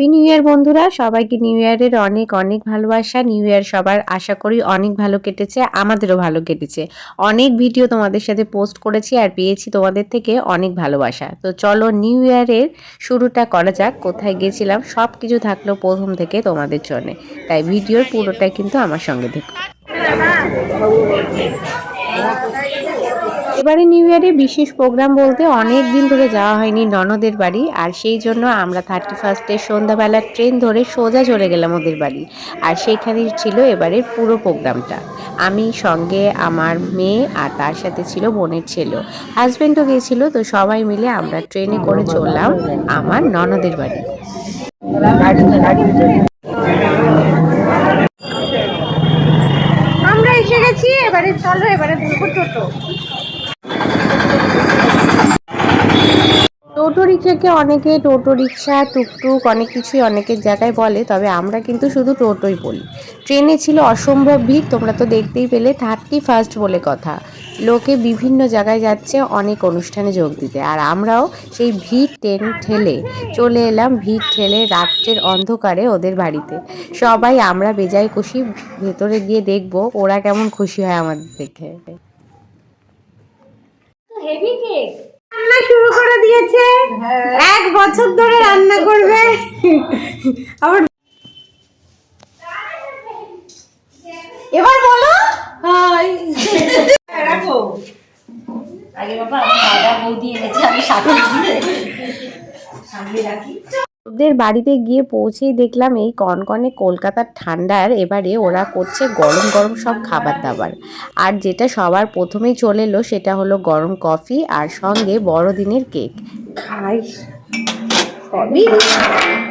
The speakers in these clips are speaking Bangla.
হ্যাপি নিউ ইয়ার বন্ধুরা। সবাইকে নিউ ইয়ারের অনেক অনেক ভালোবাসা। নিউ ইয়ার সবার আশা করি অনেক ভালো কেটেছে, আমাদেরও ভালো কেটেছে। অনেক ভিডিও তোমাদের সাথে পোস্ট করেছি আর পেয়েছি তোমাদের থেকে অনেক ভালোবাসা। তো চলো নিউ ইয়ারের শুরুটা করা যাক। কোথায় গেছিলাম সব কিছু থাকল প্রথম থেকে তোমাদের জন্যে। তাই ভিডিওর পুরোটাই কিন্তু আমার সঙ্গে দেখো। এবারে নিউ ইয়ারে বিশেষ প্রোগ্রাম বলতে অনেক দিন ধরে যাওয়া হয়নি ননদের বাড়ি, আর সেই জন্য আমরা থার্টি ফার্স্টে সন্ধ্যাবেলার ট্রেন ধরে সোজা চলে গেলাম ওদের বাড়ি। আর সেইখানেই ছিল এবারের পুরো প্রোগ্রামটা আমি, সঙ্গে আমার মেয়ে আর তার সাথে ছিল বোনের ছেলে। হাজব্যান্ডও গিয়েছিল, তো সবাই মিলে আমরা ট্রেনে করে চললাম আমার ননদের বাড়ি। আমরা এসে গেছি, এবারে চলো, এবারে ধরবো টোটো টোটো রিক্সাকে অনেকে টোটো রিক্সা টুকটুক অনেক কিছুই অনেকের জায়গায় বলে, তবে আমরা কিন্তু শুধু টোটোই বলি। ট্রেনে ছিল অসম্ভব ভিড়, তোমরা তো দেখতেই পেলে, থার্টি ফার্স্ট বলে কথা। লোকে বিভিন্ন জায়গায় যাচ্ছে, অনেক অনুষ্ঠানে যোগ দিতে। আর আমরাও সেই ভিড় ট্রেন ঠেলে চলে এলাম, ভিড় ঠেলে রাত্রের অন্ধকারে ওদের বাড়িতে। সবাই আমরা বেজায় খুশি, ভেতরে গিয়ে দেখব ওরা কেমন খুশি হয় আমাদের দেখে। হেভি কেক রান্না শুরু করে দিয়েছে। এক বছর ধরে রান্না করবে। আবার এবার বলো। হাই। রাখো। আগে বাবা আমার দাদা বৌদি এনেছে আমি সাথে সামনে রাখি। ওদের বাড়িতে গিয়ে পৌঁছেই দেখলাম এই কনকনে কলকাতার ঠান্ডার এবারে ওরা করছে গরম গরম সব খাবার দাবার আর যেটা সবার প্রথমেই চলে এলো সেটা হলো গরম কফি আর সঙ্গে বড়দিনের কেক। খাই।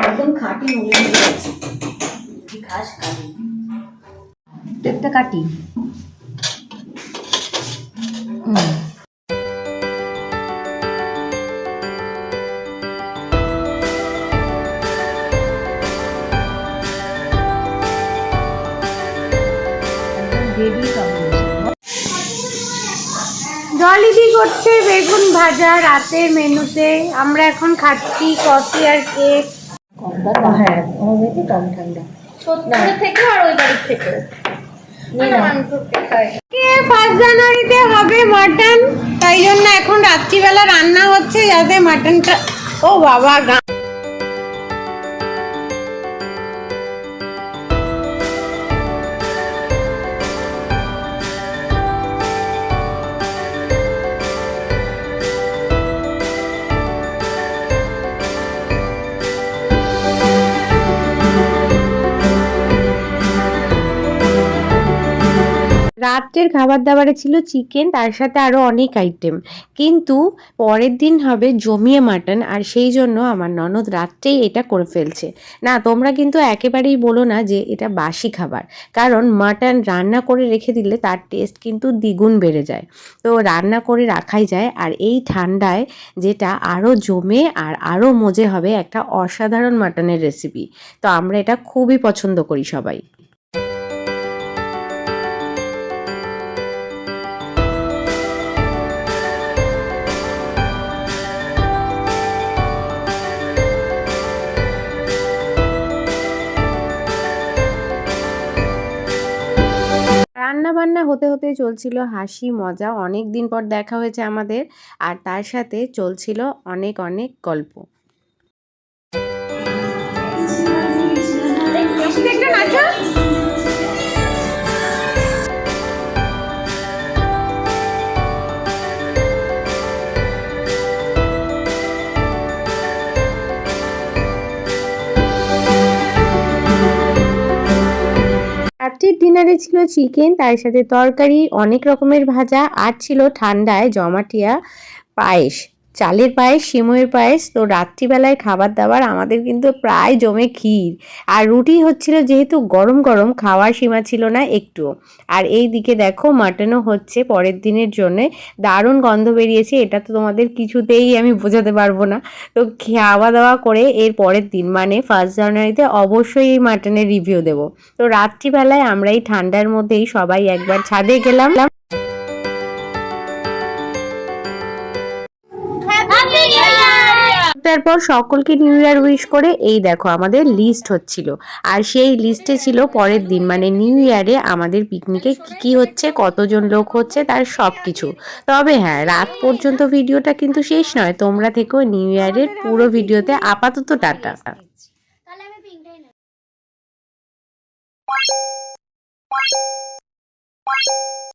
একদম খাঁটি খাস খাবি? কাটি। জলিদি করছে বেগুন ভাজা রাতের মেনুতে আমরা এখন খাচ্ছি কফি আর কেক হ্যাঁ থেকে জানুয়ারিতে হবে মাটন তাই জন্য এখন রাত্রিবেলা রান্না হচ্ছে যাতে মাটনটা ও বাবা গা রাত্রের খাবার দাবারে ছিল চিকেন তার সাথে আরও অনেক আইটেম কিন্তু পরের দিন হবে জমিয়ে মাটন আর সেই জন্য আমার ননদ রাত্রেই এটা করে ফেলছে। না, তোমরা কিন্তু একেবারেই বলো না যে এটা বাসি খাবার। কারণ মাটন রান্না করে রেখে দিলে তার টেস্ট কিন্তু দ্বিগুণ বেড়ে যায়। তো রান্না করে রাখাই যায়, আর এই ঠান্ডায় যেটা আরও জমে আর আরও মজে হবে একটা অসাধারণ মাটনের রেসিপি তো আমরা এটা খুবই পছন্দ করি সবাই। রান্না বান্না হতে হতে চলছিল হাসি মজা অনেক দিন পর দেখা হয়েছে আমাদের আর তার সাথে চলছিল অনেক অনেক গল্প রাত্রির ডিনারে ছিল চিকেন, তার সাথে তরকারি, অনেক রকমের ভাজা, আর ছিল ঠান্ডায় জমাটিয়া পায়েস। চালের পায়েস সিমুয়ের পায়েস, তো রাত্রিবেলায় খাবার দাবার আমাদের কিন্তু প্রায় জমে ক্ষীর। আর রুটি হচ্ছিল যেহেতু গরম গরম, খাওয়ার সীমা ছিল না একটু। আর এই দিকে দেখো মাটনও হচ্ছে পরের দিনের জন্যে। দারুণ গন্ধ বেরিয়েছে, এটা তো তোমাদের কিছুতেই আমি বোঝাতে পারব না। তো খাওয়া দাওয়া করে এর পরের দিন মানে ফার্স্ট জানুয়ারিতে অবশ্যই এই মাটনের রিভিউ দেবো। তো রাত্রিবেলায় আমরা এই ঠান্ডার মধ্যেই সবাই একবার ছাদে গেলাম। একটার পর সকলকে নিউ ইয়ার উইশ করে, এই দেখো আমাদের লিস্ট হচ্ছিল। আর সেই লিস্টে ছিল পরের দিন মানে নিউ ইয়ারে আমাদের পিকনিকে কি কি হচ্ছে, কতজন লোক হচ্ছে, তার সব কিছু তবে হ্যাঁ রাত পর্যন্ত ভিডিওটা কিন্তু শেষ নয়, তোমরা থেকেও নিউ ইয়ারের পুরো ভিডিওতে, আপাতত টাটা। Thank.